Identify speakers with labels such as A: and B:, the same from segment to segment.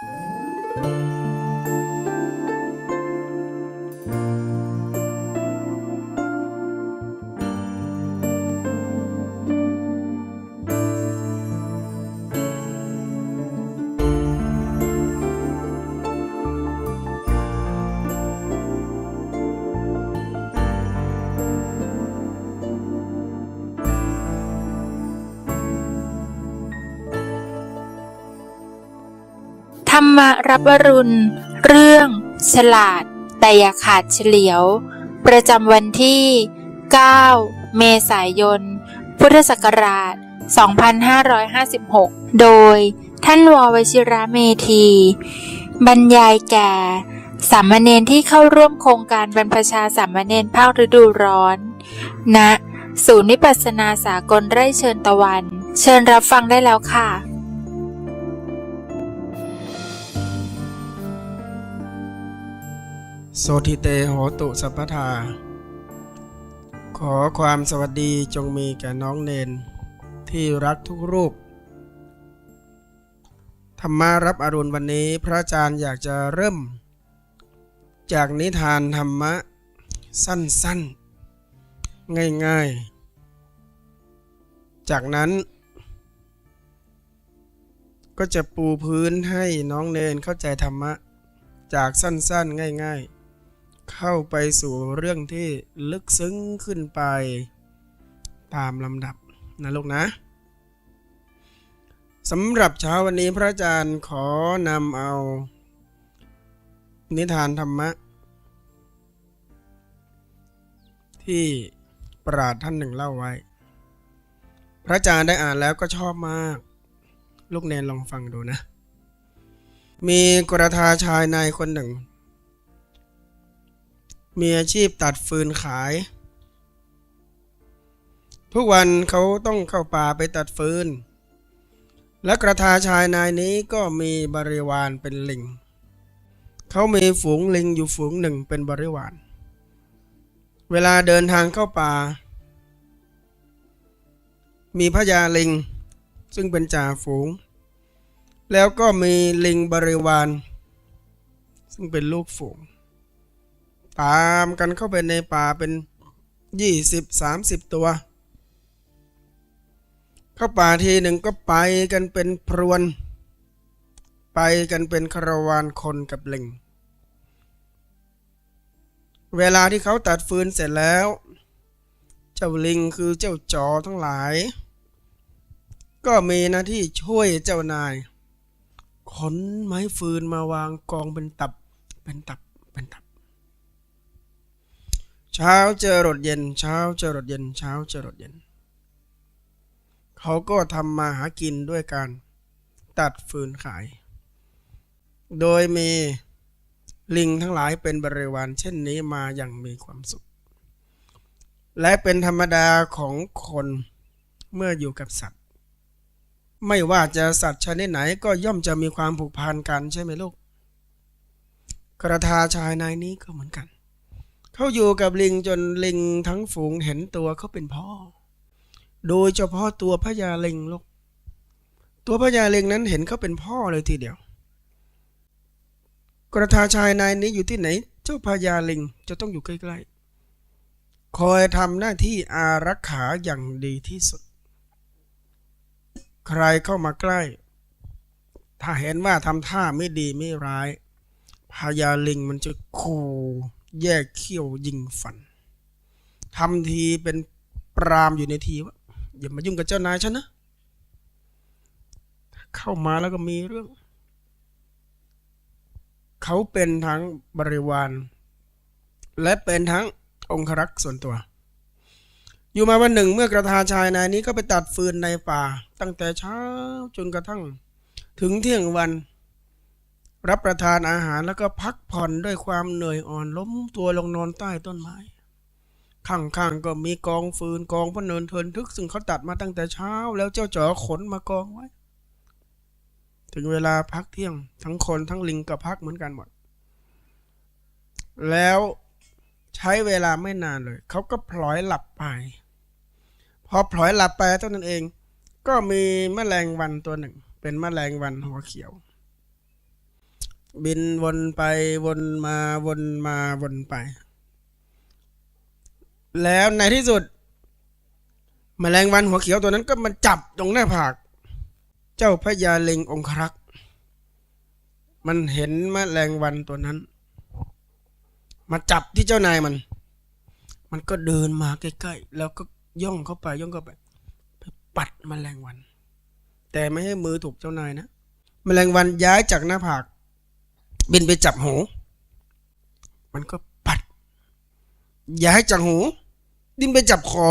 A: ธ รรมรับวรุณ เรื่อง ฉลาด แต่อย่าขาดเฉลียว ประจำวันที่ 9 เมษายน พุทธศักราช 2556 โดยท่านววชิระเมธี บรรยายแก่ สามเณรที่เข้าร่วมโครงการบรรพชาสามเณรภาคฤดูร้อนณศูนย์วิปัสสนาสากลไร่เชิญตะวัน เชิญรับฟังได้แล้วค่ะ
B: โสธิเตโหตุสัพพทา ขอความสวัสดีจงมีแก่น้องเนน ที่รักทุกรูป ธรรมารับอรุณวันนี้พระอาจารย์อยากจะเริ่ม จากนิทานธรรมะ สั้นๆ ง่ายๆ จากนั้น ก็จะปูพื้นให้น้องเนนเข้าใจธรรมะจากสั้นๆ ง่าย ๆ เข้าไปสู่เรื่องที่ลึกซึ้งขึ้นไปตามลำดับนะลูกนะสำหรับเช้าวันนี้พระอาจารย์ขอนำเอา นิทานธรรมะ ที่ปราดท่านหนึ่งเล่าไว้ พระอาจารย์ได้อ่านแล้วก็ชอบมาก ลูกเนนลองฟังดูนะ มีกระทาชายนายคนหนึ่ง มีอาชีพตัดฟืนขาย ทุกวันเขาต้องเข้าป่าไปตัดฟืน และกระทาชายนายนี้ก็มีบริวารเป็นลิง เขามีฝูงลิงอยู่ฝูงหนึ่งเป็นบริวาร เวลาเดินทางเข้าป่า มีพญาลิง ซึ่งเป็นจ่าฝูง แล้วก็มีลิงบริวาร ซึ่งเป็นลูกฝูง ตามกันเข้าไปในป่าเป็นยี่สิบสามสิบตัว เข้าป่าทีหนึ่งก็ไปกันเป็นพรวน ไปกันเป็นคารวานคนกับลิง เวลาที่เขาตัดฟืนเสร็จแล้ว เจ้าลิงคือเจ้าจอทั้งหลาย ก็มีหน้าที่ช่วยเจ้านาย ขนไม้ฟืนมาวางกองเป็นตับเป็นตับเป็นตับ ช้าเจอรถเย็น เช้าเจอรถเย็น เช้าเจอรถเย็น เขาก็ทำมาหากินด้วยการตัดฟืนขาย โดยมีลิงทั้งหลายเป็นบริวารเช่นนี้มาอย่างมีความสุข และเป็นธรรมดาของคนเมื่ออยู่กับสัตว์ ไม่ว่าจะสัตว์ชนิดไหนก็ย่อมจะมีความผูกพันกันใช่ไหมลูก กระทาชายนายนี้ก็เหมือนกัน เขาอยู่กับลิงจนลิงทั้งฝูงเห็นตัวเขาเป็นพ่อ โดยเฉพาะตัวพญาลิงลูกตัวพญาลิงนั้นเห็นเขาเป็นพ่อเลยทีเดียว กระทาชายนายนี้อยู่ที่ไหน เจ้าพญาลิงจะต้องอยู่ใกล้ๆ คอยทำหน้าที่อารักขาอย่างดีที่สุด ใครเข้ามาใกล้ ถ้าเห็นว่าทำท่าไม่ดีไม่ร้ายพญาลิงมันจะขู่ แยกเขี้ยวยิงฟันทำทีเป็นปรามอยู่ในทีว่าอย่ามายุ่งกับเจ้านายฉันนะ เข้ามาแล้วก็มีเรื่อง เขาเป็นทั้งบริวาร และเป็นทั้งองครักษ์ส่วนตัว อยู่มาวันหนึ่งเมื่อกระทาชายนายนี้ก็ไปตัดฟืนในป่า ตั้งแต่เช้าจนกระทั่ง ถึงเที่ยงวัน รับประทานอาหารแล้วก็พักผ่อนด้วยความเหนื่อยอ่อนล้มตัวลงนอนใต้ต้นไม้ ข้างๆก็มีกองฟืนกองพะเนินเทินทึก ซึ่งเขาตัดมาตั้งแต่เช้า แล้วเจ้าจ๋อขนมากองไว้ ถึงเวลาพักเที่ยง ทั้งคนทั้งลิงก็พักเหมือนกันหมด แล้วใช้เวลาไม่นานเลย เขาก็พลอยหลับไป พอพลอยหลับไปเท่านั้นเอง ก็มีแมลงวันตัวหนึ่ง เป็นแมลงวันหัวเขียว บินวนไปวนมาวนมาวนไป แล้วในที่สุดแมลงวันหัวเขียวตัวนั้นก็มันจับตรงหน้าผาก เจ้าพญาเล็งองครักษ์มันเห็นแมลงวันตัวนั้น มาจับที่เจ้านายมัน มันก็เดินมาใกล้ๆแล้วก็ย่องเข้าไปย่องเข้าไปไปปัดแมลงวัน แต่ไม่ให้มือถูกเจ้านายนะแมลงวันย้ายจากหน้าผาก บินไปจับหู มันก็ปัด อย้ายจากหูบินไปจับคอ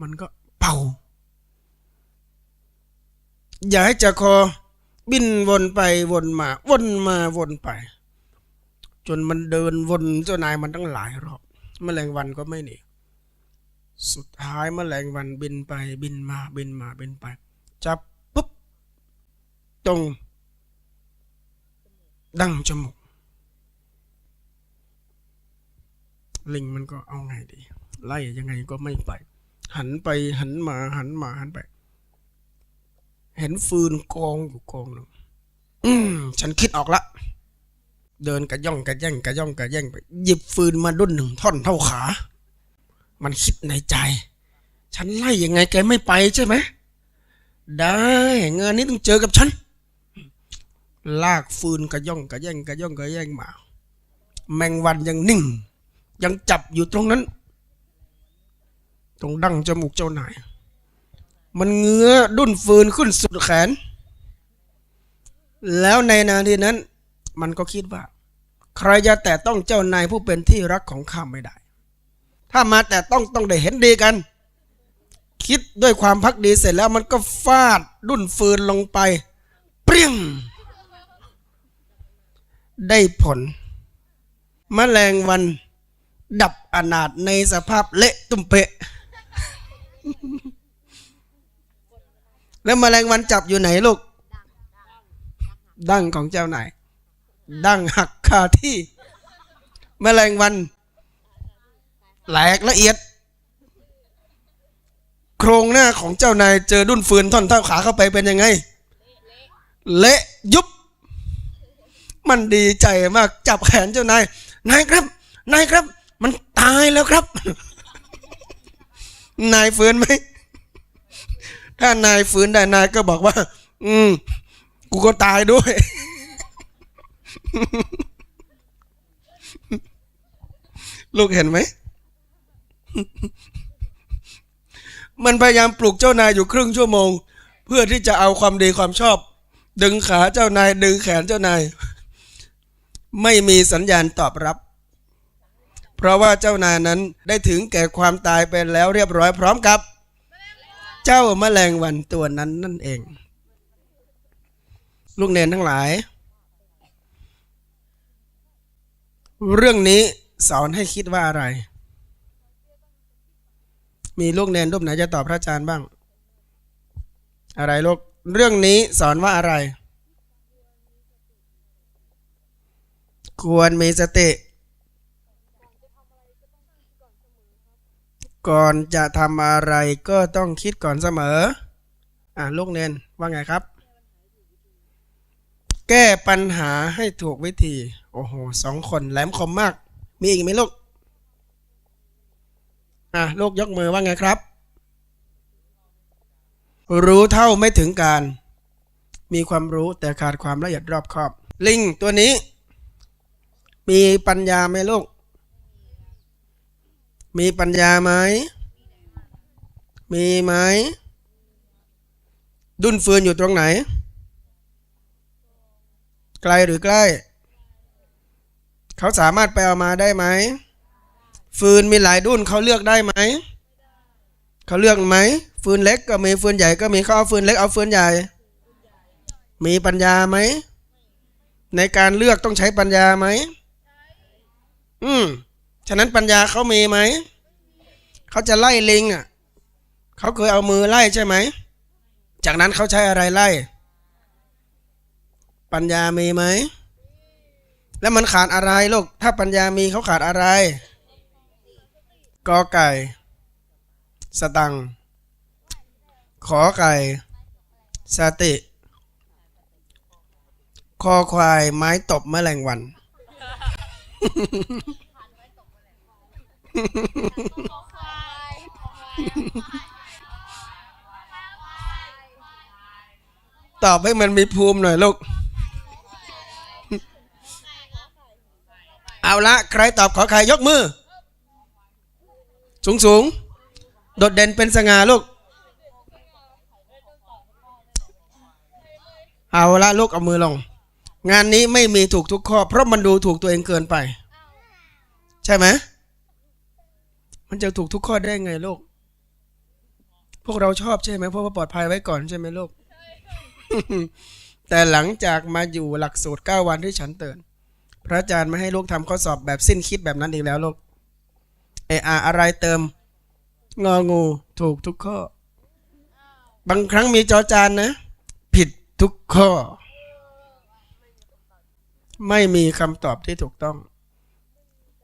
B: มันก็เป่า อย้ายจากคอ บินวนไปวนมา วนมาวนไป จนมันเดินวนเจ้านายมันตั้งหลายรอบแมลงวันก็ไม่หนีสุดท้ายแมลงวันบินไปบินมาบินมาบินไป จับปุ๊บตรง ดั้งจมูก ลิงมันก็เอาไงดี ไล่ยังไงก็ไม่ไป หันไปหันมาหันมาหันไป เห็นฟืนกองอยู่กองหนึ่งอืมฉันคิดออกละ เดินกระย่องกระแย่งกระย่องกระแย่งไป หยิบฟืนมาดุนหนึ่งท่อนเท่าขา มันคิดในใจ ฉันไล่ยังไงแกไม่ไปใช่ไหมได้งานนี้ต้องเจอกับฉัน ลากฟืนกระย่องกระแย่งกระย่องกระแย่งมา แมงวันยังนิ่ง ยังจับอยู่ตรงนั้น ตรงดั้งจมูกเจ้านาย มันเงื้อดุนฟืนขึ้นสุดแขน แล้วในนาทีนั้น มันก็คิดว่า ใครจะแต่ต้องเจ้านายผู้เป็นที่รักของข้าไม่ได้ ถ้ามาแต่ต้องต้องได้เห็นดีกัน คิดด้วยความพักดีเสร็จแล้วมันก็ฟาดดุนฟืนลงไป เปรี้ยง ได้ผล แมลงวันดับอนาถในสภาพเละตุ้มเปะ แล้วแมลงวันจับอยู่ไหนลูก ดั้งของเจ้านายดั้งหักคาที่ แมลงวัน แหลกละเอียด โครงหน้าของเจ้านายเจอดุนฟืนท่อนเท่าขาเข้าไปเป็นยังไง เละยุบ มันดีใจมากจับแขนเจ้านายนายครับนายครับ มันตายแล้วครับ นายฟื้นไหมถ้านายฟื้นได้นายก็บอกว่า อืม กูก็ตายด้วย ลูกเห็นไหม มันพยายามปลุกเจ้านายอยู่ครึ่งชั่วโมง เพื่อที่จะเอาความดีความชอบ ดึงขาเจ้านาย ดึงแขนเจ้านาย ไม่มีสัญญาณตอบรับ เพราะว่าเจ้านายนั้นได้ถึงแก่ความตายไปแล้วเรียบร้อยพร้อมกับ เจ้าแมลงวันตัวนั้นนั่นเอง ลูกเนนทั้งหลาย เรื่องนี้สอนให้คิดว่าอะไร มีลูกเนนรูปไหนจะตอบพระอาจารย์บ้าง อะไรลูกเรื่องนี้สอนว่าอะไร ควรมีสติ ก่อนจะทำอะไรก็ต้องคิดก่อนเสมอ อ่าลูกเนนว่าไงครับ แก้ปัญหาให้ถูกวิธี โอ้โหสองคนแหลมคมมาก มีอีกไหมลูก อะลูกยกมือว่าไงครับ รู้เท่าไม่ถึงการ มีความรู้แต่ขาดความละเอียดรอบคอบ ลิงตัวนี้ มีปัญญาไหมลูก มีปัญญาไหม มีไหม ดุนเฟือนอยู่ตรงไหน ไกลหรือใกล้ เขาสามารถไปเอามาได้ไหม ฟืนมีหลายดุนเขาเลือกได้ไหม เขาเลือกไหม ฟืนเล็กก็มี ฟืนใหญ่ก็มี เขาเอาฟืนเล็กเอาฟืนใหญ่ มีปัญญาไหม ในการเลือกต้องใช้ปัญญาไหม อืม ฉะนั้นปัญญาเขามีไหม เขาจะไล่ลิงอะ เขาเคยเอามือไล่ใช่ไหม จากนั้นเขาใช้อะไรไล่ ปัญญามีไหม แล้วมันขาดอะไรลูก ถ้าปัญญามีเขาขาดอะไร กอไก่ สตัง ขอไก่ สติ คอควายไม้ตบแมลงวัน ตอบให้มันมีภูมิหน่อยลูก เอาละใครตอบขอใครยกมือ สูงสูงโดดเด่นเป็นสง่าลูก เอาละลูกเอามือลง งานนี้ไม่มีถูกทุกข้อ เพราะมันดูถูกตัวเองเกินไป ใช่ไหมมันจะถูกทุกข้อได้ไงลูก พวกเราชอบใช่ไหมเพราะว่าปลอดภัยไว้ก่อนใช่ไหมลูก แต่หลังจากมาอยู่หลักสูตร9วันที่ฉันเตือนพระอาจารย์ไม่ให้ลูกทำข้อสอบแบบสิ้นคิดแบบนั้นอีกแล้วลูกเออาอะไรเติม งองูถูกทุกข้อ บางครั้งมีจอจานนะ ผิดทุกข้อ ไม่มีคำตอบที่ถูกต้อง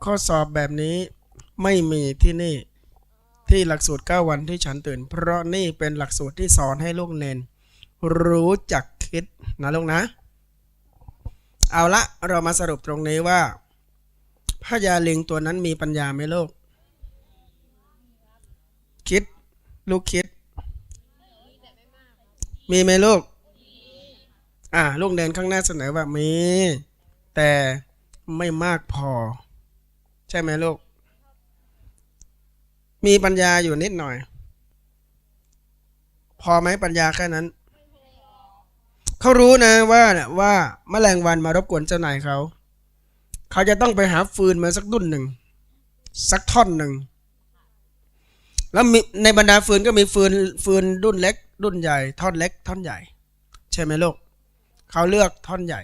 B: ข้อสอบแบบนี้ไม่มีที่นี่ที่หลักสูตร 9 วันที่ฉันตื่น เพราะนี่เป็นหลักสูตรที่สอนให้ลูกเนนรู้จักคิดนะลูกนะ เอาละเรามาสรุปตรงนี้ว่าพญาลิงตัวนั้นมีปัญญาไหมลูก คิด ลูกคิด มีไหมลูก อ่า ลูกเดินข้างหน้าเสนอว่ามี แต่ไม่มากพอ ใช่ไหมลูก มีปัญญาอยู่นิดหน่อย พอไหมปัญญาแค่นั้น เขารู้นะว่าว่าแมลงวันมารบกวนเจ้านายเขา เขาจะต้องไปหาฟืนมาสักดุนหนึ่ง สักท่อนหนึ่ง แล้วในบรรดาฟืนก็มีฟืนฟืนดุนเล็ก ดุนใหญ่ ท่อนเล็ก ท่อนใหญ่ ใช่ไหมลูก เขาเลือกท่อนใหญ่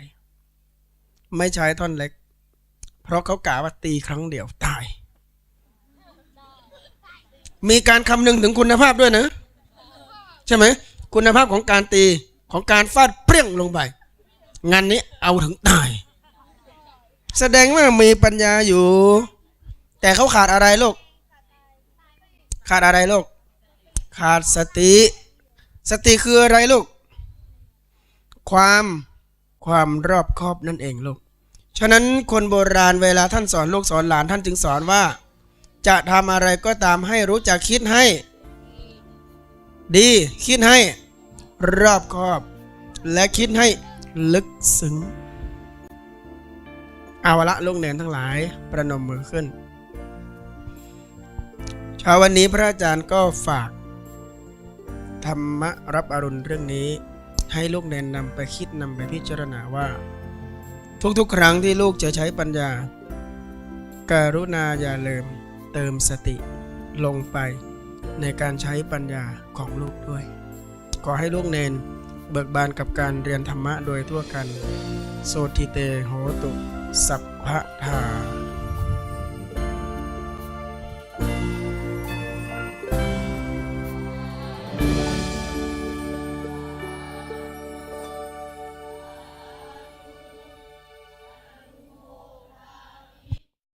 B: ไม่ใช้ท่อนเล็ก เพราะเขากะว่าตีครั้งเดียวตาย มีการคำนึงถึงคุณภาพด้วยนะ ใช่ไหม คุณภาพของการตีของการฟาดเปรี้ยงลงไป งานนี้เอาถึงตาย แสดงว่ามีปัญญาอยู่ แต่เขาขาดอะไรลูก ขาดอะไรลูก ขาดสติ สติคืออะไรลูก ความ ความรอบคอบนั่นเองลูก ฉะนั้นคนโบราณเวลาท่านสอนลูกสอนหลานท่านจึงสอนว่า จะทำอะไรก็ตามให้รู้จักคิดให้ ดีคิดให้รอบคอบ และคิดให้ลึกซึ้งเอาละลูกเนนทั้งหลายประนมมือขึ้นเช้าวันนี้พระอาจารย์ก็ฝาก ธรรมะรับอรุณเรื่องนี้ ให้ลูกเนนนำไปคิดนำไปพิจารณาว่า ทุกๆ ครั้งที่ลูกจะใช้ปัญญาการุณาอย่าลืมเติมสติลงไปในการใช้ปัญญาของลูกด้วย ขอให้ลูกเนนเบิกบานกับการเรียนธรรมะโดยทั่วกัน โสติเตโหตุ สัพพะทา